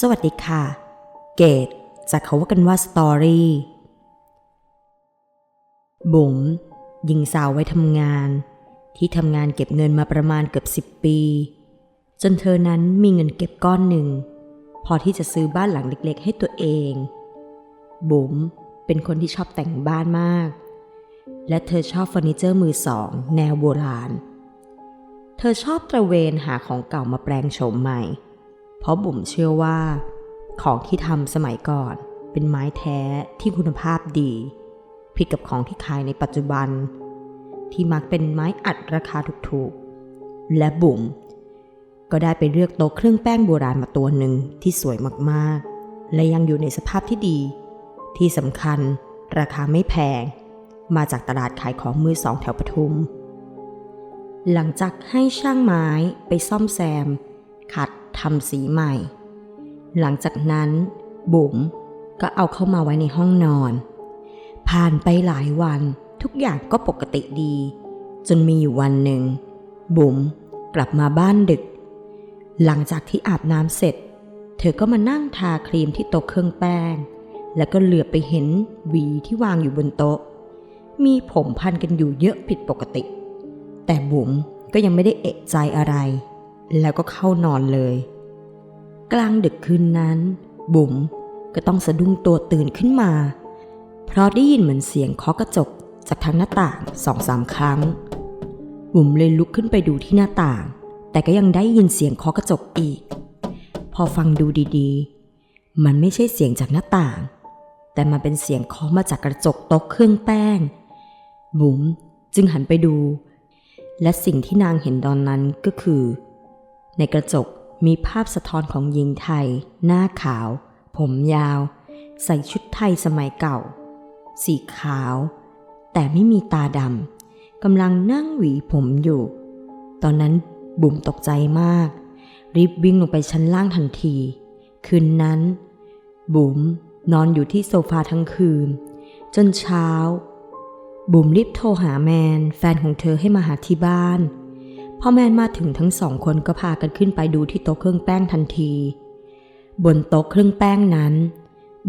สวัสดีค่ะ เกตจากเขาว่ากันว่าสตอรี่ บุ๋มหญิงสาวไว้ทำงาน ที่ทำงานเก็บเงินมาประมาณเกือบสิบปี จนเธอนั้นมีเงินเก็บก้อนหนึ่ง พอที่จะซื้อบ้านหลังเล็ก ๆ ให้ตัวเอง บุ๋มเป็นคนที่ชอบแต่งบ้านมาก และเธอชอบเฟอร์นิเจอร์มือสอง แนวโบราณ เธอชอบตระเวนหาของเก่ามาแปลงโฉมใหม่ เพราะบุ๋มเชื่อว่า ของที่ทำสมัยก่อนเป็นไม้แท้ที่คุณภาพดี ผิดกับของที่ขายในปัจจุบัน ที่มักเป็นไม้อัดราคาถูกๆ และบุ๋มก็ได้ไปเลือกโต๊ะเครื่องแป้งโบราณมาตัวหนึ่งที่สวยมากๆ และยังอยู่ในสภาพที่ดี ที่สำคัญราคาไม่แพง มาจากตลาดขายของมือสองแถวปทุม หลังจากให้ช่างไม้ไปซ่อมแซม ขัดทำสีใหม่ หลังจากนั้น บุ๋มก็เอาเข้ามาไว้ในห้องนอน ผ่านไปหลายวันทุกอย่างก็ปกติดี จนมีอยู่วันหนึ่ง บุ๋มกลับมาบ้านดึก หลังจากที่อาบน้ำเสร็จ เธอก็มานั่งทาครีมที่โต๊ะเครื่องแป้ง แล้วก็เหลือบไปเห็นหวีที่วางอยู่บนโต๊ะ มีผมพันกันอยู่เยอะผิดปกติ แต่บุ๋มก็ยังไม่ได้เอะใจอะไร แล้วก็เข้านอนเลย กลางดึกคืนนั้น บุ๋มก็ต้องสะดุ้งตัวตื่นขึ้นมา เพราะได้ยินเหมือนเสียงเคาะกระจกจากทางหน้าต่างสองสามครั้ง บุ๋มเลยลุกขึ้นไปดูที่หน้าต่าง แต่ก็ยังได้ยินเสียงเคาะกระจกอีก พอฟังดูดีๆ มันไม่ใช่เสียงจากหน้าต่าง แต่มันเป็นเสียงเคาะมาจากกระจกโต๊ะเครื่องแป้ง บุ๋มจึงหันไปดู และสิ่งที่นางเห็นตอนนั้นก็คือ ในกระจกมีภาพสะท้อนของหญิงไทย หน้าขาว ผมยาว ใส่ชุดไทยสมัยเก่า สีขาว แต่ไม่มีตาดำกำลังนั่งหวีผมอยู่ ตอนนั้นบุ๋มตกใจมาก รีบวิ่งลงไปชั้นล่างทันที คืนนั้น บุ๋มนอนอยู่ที่โซฟาทั้งคืน จนเช้า บุ๋มรีบโทรหาแมน แฟนของเธอให้มาหาที่บ้าน พอแมนมาถึงทั้งสองคนก็พากันขึ้นไปดูที่โต๊ะเครื่องแป้งทันที บนโต๊ะเครื่องแป้งนั้น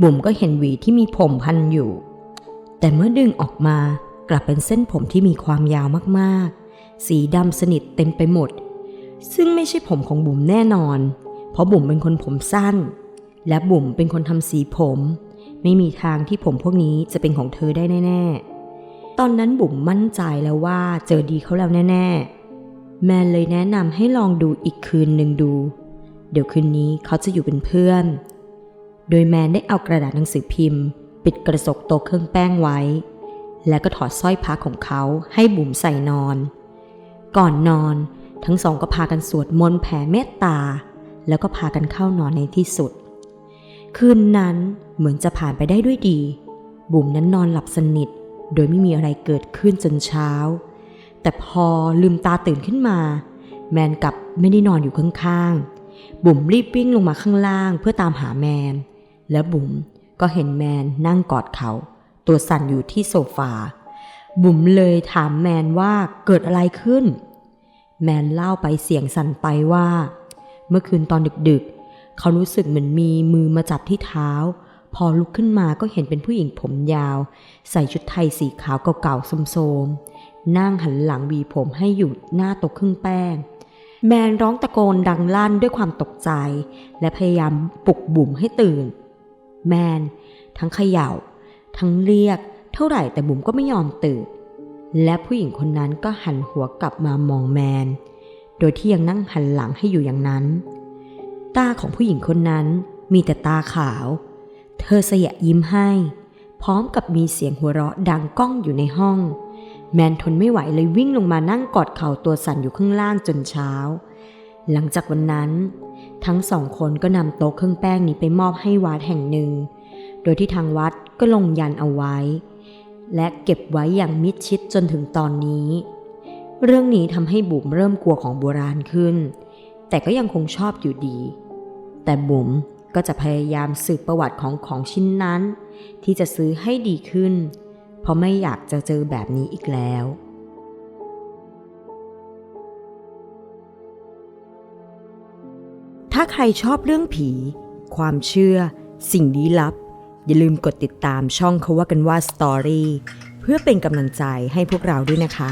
บุ๋มก็เห็นหวีที่มีผมพันอยู่ แต่เมื่อดึงออกมากลับเป็นเส้นผมที่มีความยาวมากๆ สีดำสนิทเต็มไปหมด ซึ่งไม่ใช่ผมของบุ๋มแน่นอน เพราะบุ๋มเป็นคนผมสั้น และบุ๋มเป็นคนทำสีผม ไม่มีทางที่ผมพวกนี้จะเป็นของเธอได้แน่ ๆ ตอนนั้นบุ๋มมั่นใจแล้วว่าเจอดีเขาแล้วแน่ ๆ แมนเลยแนะนำให้ลองดูอีกคืนหนึ่งดู เดี๋ยวคืนนี้เขาจะอยู่เป็นเพื่อน โดยแมนได้เอากระดาษหนังสือพิมพ์ ปิดกระจกโต๊ะเครื่องแป้งไว้ แล้วก็ถอดสร้อยพระของเขาให้บุ๋มใส่นอน ก่อนนอนทั้งสองก็พากันสวดมนต์แผ่เมตตา แล้วก็พากันเข้านอนในที่สุด คืนนั้นเหมือนจะผ่านไปได้ด้วยดี บุ๋มนั้นนอนหลับสนิท โดยไม่มีอะไรเกิดขึ้นจนเช้า แต่พอลืมตาตื่นขึ้นมา แมนกลับไม่ได้นอนอยู่ข้างๆ บุ๋มรีบวิ่งลงมาข้างล่างเพื่อตามหาแมน และบุ๋มก็เห็นแมนนั่งกอดเขา ตัวสั่นอยู่ที่โซฟา บุ๋มเลยถามแมนว่าเกิดอะไรขึ้น แมนเล่าไปเสียงสั่นไปว่า เมื่อคืนตอนดึกๆ เขารู้สึกเหมือนมีมือมาจับที่เท้า พอลุกขึ้นมาก็เห็นเป็นผู้หญิงผมยาว ใส่ชุดไทยสีขาวเก่าๆโสมๆ นั่งหันหลังวีผมให้อยู่หน้าต๊ะเครื่งแป้ง แมนร้องตะโกนดังลั่นด้วยความตกใจ และพยายามปลุกบุ๋มให้ตื่น แมน ทั้งเขย่า ทั้งเรียก เท่าไหร่แต่บุ๋มก็ไม่ยอมตื่น และผู้หญิงคนนั้นก็หันหัวกลับมามองแมน โดยที่ยังนั่งหันหลังให้อยู่อย่างนั้น ตาของผู้หญิงคนนั้นมีแต่ตาขาว เธอเสยยิ้มให้ พร้อมกับมีเสียงหัวเราะดังก้องอยู่ในห้อง แมนทนไม่ไหวเลยวิ่งลงมานั่งกอดเข่าตัวสั่นอยู่ข้างล่างจนเช้า หลังจากวันนั้น ทั้งสองคนก็นำโต๊ะเครื่องแป้งนี้ไปมอบให้วัดแห่งหนึ่ง โดยที่ทางวัดก็ลงยันเอาไว้ และเก็บไว้อย่างมิดชิดจนถึงตอนนี้ เรื่องนี้ทำให้บุ๋มเริ่มกลัวของโบราณขึ้น แต่ก็ยังคงชอบอยู่ดี แต่บุ๋มก็จะพยายามสืบประวัติของของชิ้นนั้น ที่จะซื้อให้ดีขึ้น เพราะไม่อยากจะเจอแบบนี้อีกแล้ว ถ้าใครชอบเรื่องผี ความเชื่อ สิ่งลี้ลับ อย่าลืมกดติดตามช่องเขาว่ากันว่าสตอรี่เพื่อเป็นกำลังใจให้พวกเราด้วยนะคะ